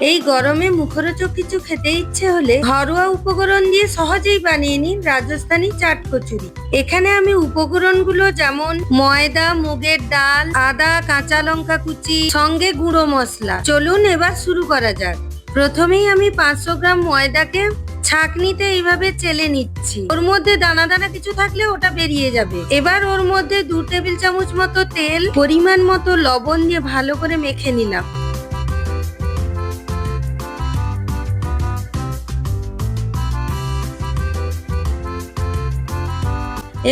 এই গরমে মুখরোচক কিছু খেতে ইচ্ছে হলে ঘরোয়া উপকরণ দিয়ে সহজেই বানিয়ে নিন রাজস্থানি চাট কচুরি। এখানে আমি উপকরণগুলো যেমন ময়দা, মুগের ডাল, আদা, কাঁচা লঙ্কা কুচি, সঙ্গে গুঁড়ো মশলা। চলুন এবার শুরু করা যাক। প্রথমেই আমি পাঁচশো গ্রাম ময়দাকে ছাঁকনিতে এইভাবে চেলে নিচ্ছি। ওর মধ্যে দানা দানা কিছু থাকলে ওটা বেরিয়ে যাবে। এবার ওর মধ্যে দু টেবিল চামচ মতো তেল, পরিমাণ মতো লবণ দিয়ে ভালো করে মেখে নিলাম।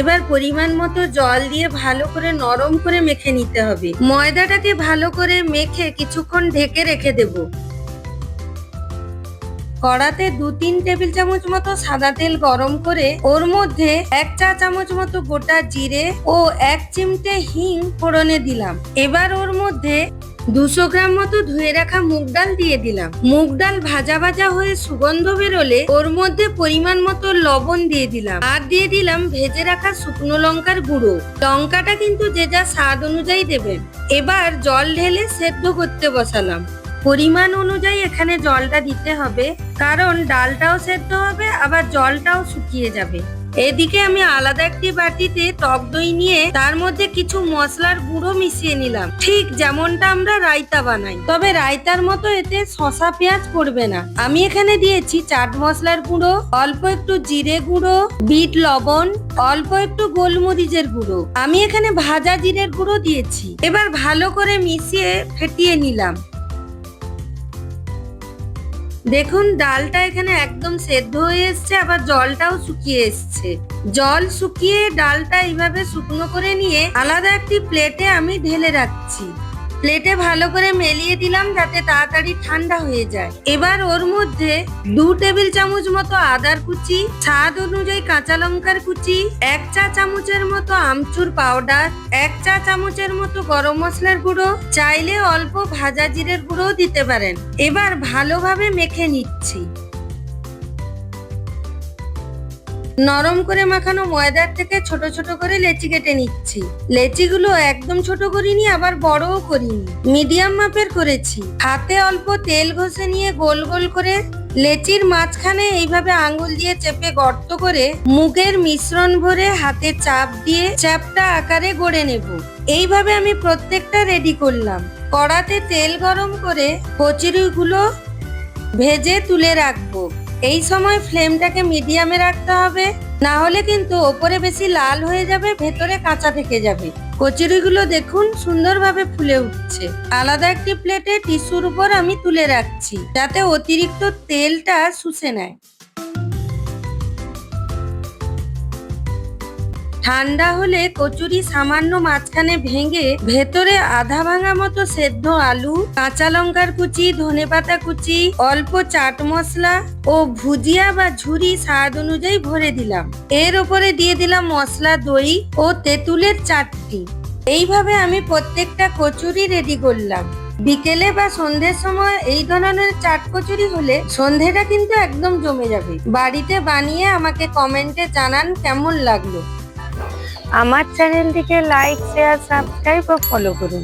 এবার পরিমাণ মতো জল দিয়ে ভালো করে নরম করে মেখে নিতে হবে। ময়দাটাকে ভালো করে মেখে কিছুক্ষণ ঢেকে রেখে দেব। কড়াতে দু তিন টেবিল চামচ মতো সাদা তেল গরম করে ওর মধ্যে এক চা চামচ মতো গোটা জিরে ও এক চিমটে হিং ফোড়নে দিলাম। এবার ওর মধ্যে দুশো গ্রাম মতো ধুয়ে রাখা মুগ ডাল দিয়ে দিলাম। মুগ ডাল ভাজা ভাজা হয়ে সুগন্ধ বেরোলে ওর মধ্যে পরিমাণ মতো লবণ দিয়ে দিলাম। আর দিয়ে দিলাম ভেজে রাখা শুকনো লঙ্কার গুঁড়ো। লঙ্কাটা কিন্তু যে যা স্বাদ অনুযায়ী দেবেন এবার জল ঢেলে সেদ্ধ করতে বসালাম। পরিমাণ অনুযায়ী এখানে জলটা দিতে হবে, কারণ ডালটাও সেদ্ধ হবে, আবার জলটাও শুকিয়ে যাবে। এদিকে আমি আলাদা একটি বাটিতে টক দই নিয়ে তার মধ্যে কিছু মশলার গুঁড়ো মিশিয়ে নিলাম। ঠিক যেমনটা আমরা রায়তা বানাই। তবে রায়তার মতো এতে শশা পেঁয়াজ পড়বে না। আমি এখানে দিয়েছি চাট মশলার গুঁড়ো, অল্প একটু জিরে গুঁড়ো, বিট লবণ, অল্প একটু গোলমরিচের গুঁড়ো। আমি এখানে ভাজা জিরের গুঁড়ো দিয়েছি। এবার ভালো করে মিশিয়ে ফেটিয়ে নিলাম। দেখুন, ডালটা এখানে একদম সেদ্ধ হয়ে এসছে, আবার জলটাও শুকিয়ে এসছে। জল শুকিয়ে ডালটা এইভাবে শুকনো করে নিয়ে আলাদা একটি প্লেটে আমি ঢেলে রাখছি। প্লেটে ভালো করে মেলিয়ে দিলাম যাতে তাড়াতাড়ি ঠান্ডা হয়ে যায়। এবার ওর মধ্যে দু টেবিল চামচ মতো আদার কুচি, স্বাদ অনুযায়ী কাঁচা লঙ্কার কুচি, এক চা চামচের মতো আমচুর পাউডার, এক চা চামচের মতো গরম মশলার গুঁড়ো, চাইলে অল্প ভাজা জিরের গুঁড়োও দিতে পারেন। এবার ভালোভাবে মেখে নিচ্ছি। নরম করে মাখানো ময়দার থেকে ছোট ছোট করে লেচি কেটে নিচ্ছি। লেচিগুলো একদম ছোট করিনি, আবার বড়ও করিনি। মিডিয়াম মাপের করেছি। হাতে অল্প তেল ঘষে নিয়ে গোল গোল করে লেচির মাঝখানে এইভাবে আঙ্গুল দিয়ে চেপে গর্ত করে মুগের মিশ্রণ ভরে হাতে চাপ দিয়ে চ্যাপটা আকারে গড়ে নেব। এইভাবে আমি প্রত্যেকটা রেডি করলাম। কড়াতে তেল গরম করে কচুরিগুলো ভেজে তুলে রাখব। এই সময় ফ্লেমটাকে মিডিয়ামে রাখতে হবে। না হলে কিন্তু ওপরে বেশি লাল হয়ে যাবে, ভেতরে কাঁচা থেকে যাবে। কচুরিগুলো দেখুন, সুন্দরভাবে ফুলে উঠছে। আলাদা একটি প্লেটে টিস্যুর উপর আমি তুলে রাখছি, যাতে অতিরিক্ত তেলটা শুষে নেয়। ঠান্ডা হলে কচুরি সামান্য মাঝখানে ভেঙে ভেতরে আধা ভাঙা মতো সেদ্ধ আলু, কাঁচা লঙ্কার কুচি, ধনেপাতা কুচি, অল্প চাট মশলা ও ভুজিয়া বা ঝুরি স্বাদ অনুযায়ী ভরে দিলাম। এর ওপরে দিয়ে দিলাম মশলা, দই ও তেঁতুলের চাটনি। এইভাবে আমি প্রত্যেকটা কচুরি রেডি করলাম। বিকেলে বা সন্ধ্যের সময় এই ধরনের চাট কচুরি হলে সন্ধেটা কিন্তু একদম জমে যাবে। বাড়িতে বানিয়ে আমাকে কমেন্টে জানান কেমন লাগল। আমার চ্যানেলটিকে লাইক শেয়ার সাবস্ক্রাইব ও ফলো করুন।